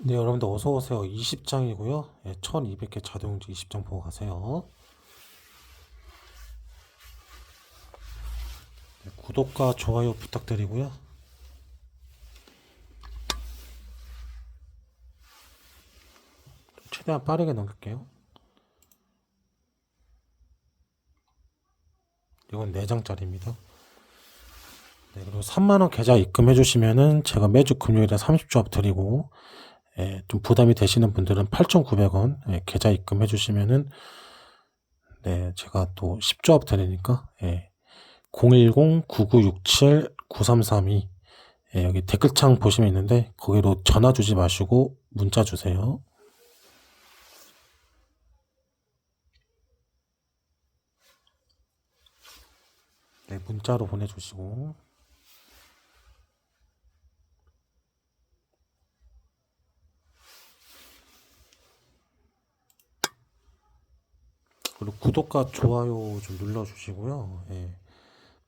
네, 여러분들 어서 오세요. 20장이고요. 예, 1200개 자동지 20장 보고 가세요. 네, 구독과 좋아요 부탁드리고요. 최대한 빠르게 넘길게요. 이건 4장짜리입니다. 네, 그리고 3만원 계좌 입금해 주시면은 제가 매주 금요일에 30조합 드리고 예, 좀 부담이 되시는 분들은 8,900원 예, 계좌 입금해 주시면은 네, 제가 또 10조합 드리니까 예, 010-9967-9332 예, 여기 댓글창 보시면 있는데 거기로 전화 주지 마시고 문자 주세요. 네, 문자로 보내주시고 그리고 구독과 좋아요 좀 눌러주시고요. 예,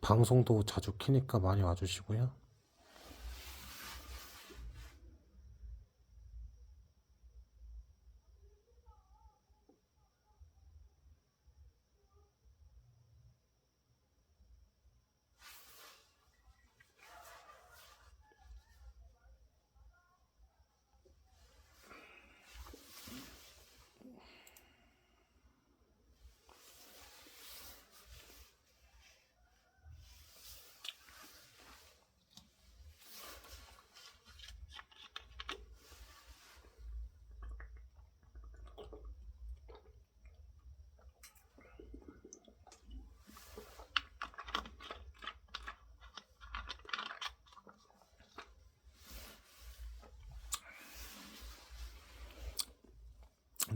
방송도 자주 키니까 많이 와주시고요.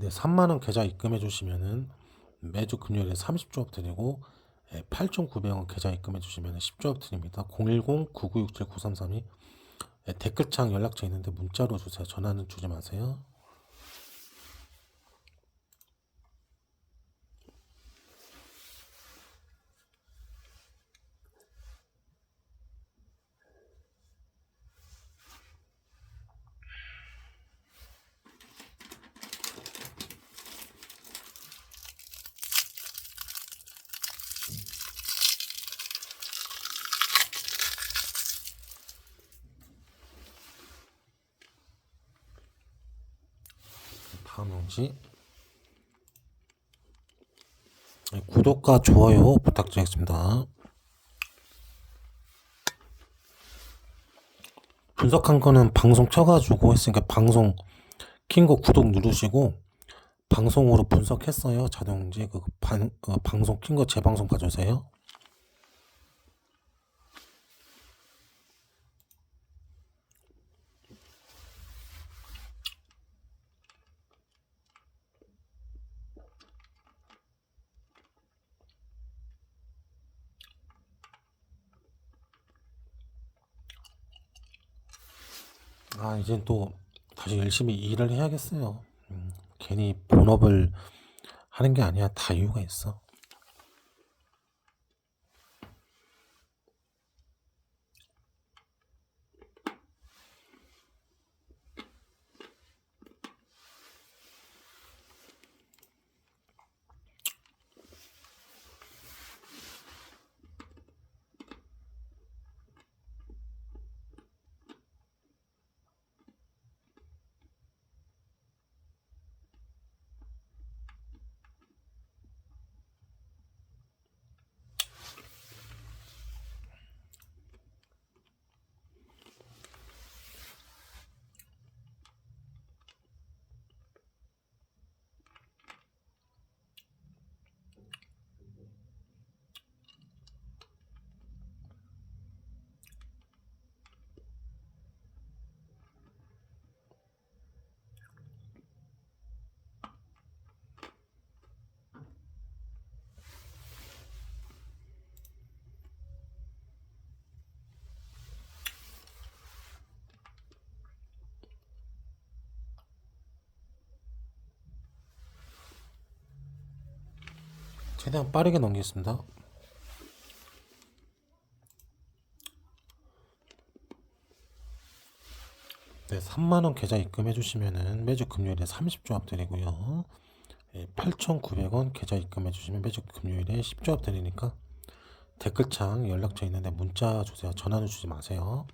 네, 3만원 계좌 입금해 주시면은 매주 금요일에 30조합 드리고 8,900원 계좌 입금해 주시면 10조합 드립니다. 010-9967-9332 예, 댓글창 연락처 있는데 문자로 주세요. 전화는 주지 마세요. 다음 용지 네, 구독과 좋아요 부탁드리겠습니다. 분석한 거는 방송 켜가지고 했으니까 방송 킨 거 구독 누르시고 방송으로 분석했어요 자동지 그 방, 어, 방송 킨 거 재방송 봐주세요. 아, 이젠 또 다시 열심히 일을 해야겠어요. 음, 괜히 본업을 하는 게 아니야. 다 이유가 있어. 최대한 빠르게 넘기겠습니다. 네, 3만원 계좌 입금해 주시면은 매주 금요일에 30조합 드리고요. 예, 8,900원 계좌 입금해 주시면 매주 금요일에 10조합 드리니까 댓글창 연락처 있는데 문자 주세요. 전화는 주지 마세요.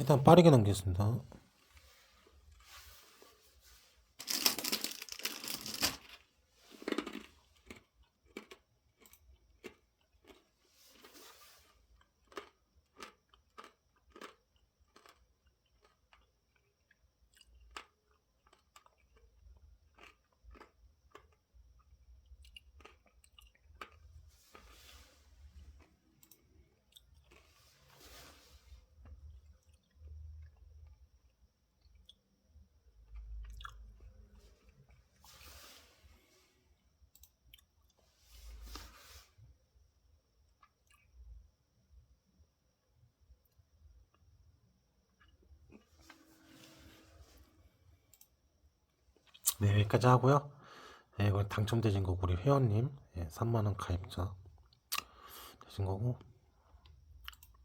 최대한 빠르게 넘기겠습니다. 네, 여기까지 하고요. 네, 이거 당첨되신 거 우리 회원님 예, 3만 원 가입자 되신 거고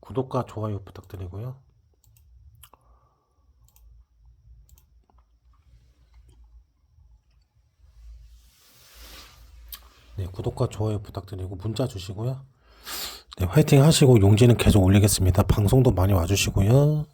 구독과 좋아요 부탁드리고요. 네, 구독과 좋아요 부탁드리고 문자 주시고요. 네, 화이팅 하시고 용지는 계속 올리겠습니다. 방송도 많이 와주시고요.